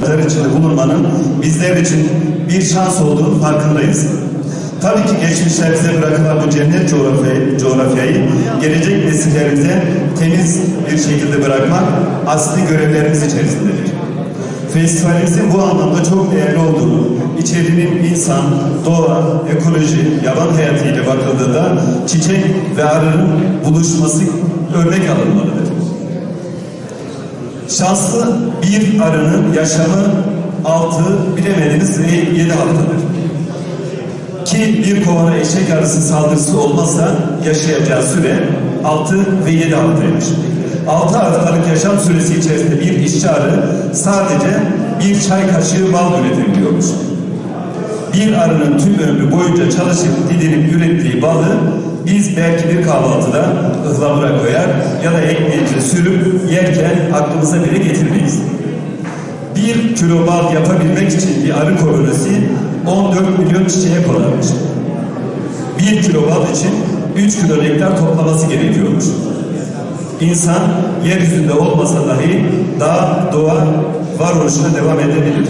Pazar içinde bulunmanın bizler için bir şans olduğunu farkındayız. Tabii ki geçmişte bize bırakılan bu cennet coğrafyayı, coğrafyayı gelecek nesillerimize temiz bir şekilde bırakmak asli görevlerimiz içerisindedir. Festivalimizin bu anlamda çok değerli olduğunu, içeriğinin insan, doğa, ekoloji, yaban hayatıyla bakıldığında çiçek ve arının buluşması örnek alınmalıdır. Şanslı bir arının yaşamı altı bilemediniz ve yedi haftadır. Ki bir kovana eşek arısı saldırısı olmazsa yaşayacağı süre 6 ve 7 haftaymış. 6 haftalık yaşam süresi içerisinde bir işçi sadece bir çay kaşığı bal üretebiliyormuş. Bir arının tüm ömrü boyunca çalışıp didinip ürettiği balı biz belki bir kahvaltıda ıhlamura koyar ya da ekmeğimize sürüp yerken aklımıza bile getirmeyiz. Bir kilo bal yapabilmek için bir arı kolonisi 14 milyon çiçeğe konarmış. Bir kilo bal için 3 kilo nektar toplaması gerekiyormuş. İnsan yeryüzünde olmasa dahi daha doğa varoluşuna devam edebilir.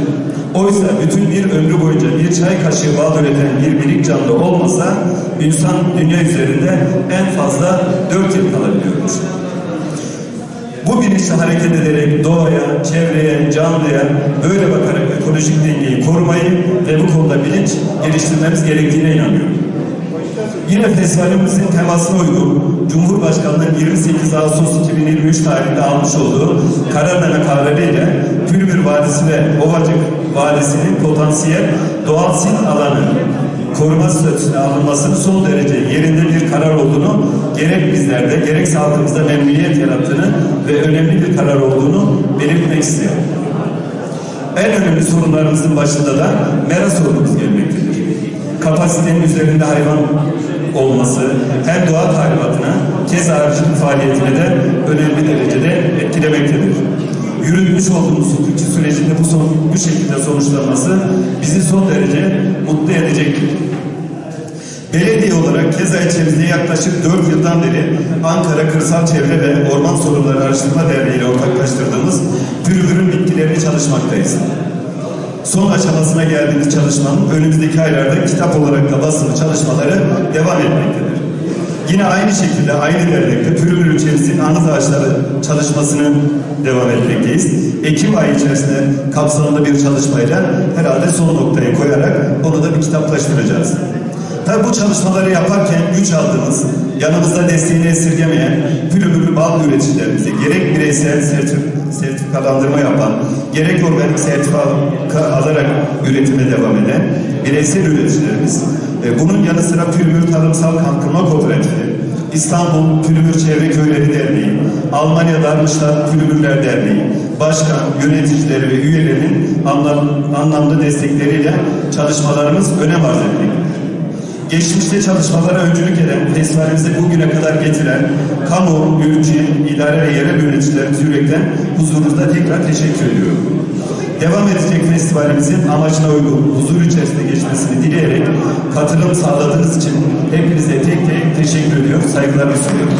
Oysa bütün bir ömrü boyunca bir çay kaşığı bal üreten bir birik canlı olmasa insan dünya üzerinde en fazla 4 yıl kalabiliyormuş. Bu bilinçle hareket ederek doğaya, çevreye, canlıya böyle bakarak ekolojik dengeyi korumayı ve bu konuda bilinç geliştirmemiz gerektiğine inanıyorum. Yine festivalimizin temasına uygun Cumhurbaşkanlığı'nın 28 Ağustos 2023 tarihinde almış olduğu kararname kararıyla Pülmür Vadisi ve Ovacık Vadisi'nin potansiyel doğal sit alanı koruma statüsüne alınmasının son derece yerinde bir karar olduğunu gerek bizlerde gerekse halkımızda memnuniyet yarattığını ve önemli bir karar olduğunu belirtmek istiyorum. En önemli sorunlarımızın başında da mera sorunumuz gelmektedir. Kapasitenin üzerinde hayvan olması hem doğa tahribatına keza arıcılık faaliyetine de önemli derecede etkilemektedir. Yürütmüş olduğumuz hukukçu sürecinde bu, son, bu şekilde sonuçlanması bizi son derece mutlu edecektir. Belediye olarak Keza ilçemizde yaklaşık 4 yıldan beri Ankara Kırsal Çevre ve Orman Sorunları Araştırma Derneği ile ortaklaştırdığımız pürgürün bitkilerini çalışmaktayız. Son aşamasına geldiğimiz çalışmanın önümüzdeki aylarda kitap olarak da basılı çalışmaları devam etmektedir. Yine aynı şekilde aynı dernekte Pürümür ilçemizin anız ağaçları çalışmasını devam etmekteyiz. Ekim ayı içerisinde kapsamında bir çalışmayla herhalde son noktayı koyarak onu da bir kitaplaştıracağız. Tabi bu çalışmaları yaparken güç aldığımız, yanımızda desteğini esirgemeyen pürümürlü bal üreticilerimize gerek bireysel sertif sertifikalandırma yapan, gerek organik sertifika alarak üretime devam eden bireysel üreticilerimiz, bunun yanı sıra Pürümür Tarımsal Kalkınma Kooperatifi, İstanbul Pürümür Çevre Köyleri Derneği, Almanya Darmstadt Pürümürler Derneği, başkan, yöneticileri ve üyelerinin anlam, anlamlı destekleriyle çalışmalarımız önem arz etmektedir. Geçmişte çalışmalara öncülük eden, festivalimizi bugüne kadar getiren kamu, ülke, idare ve yerel yöneticilerimiz yürekten huzurunuzda tekrar teşekkür ediyorum. Devam edecek festivalimizin amacına uygun, huzur içerisinde geçmesini dileyerek katılım sağladığınız için hepinize tek tek teşekkür ediyorum, saygılarımı sunuyorum.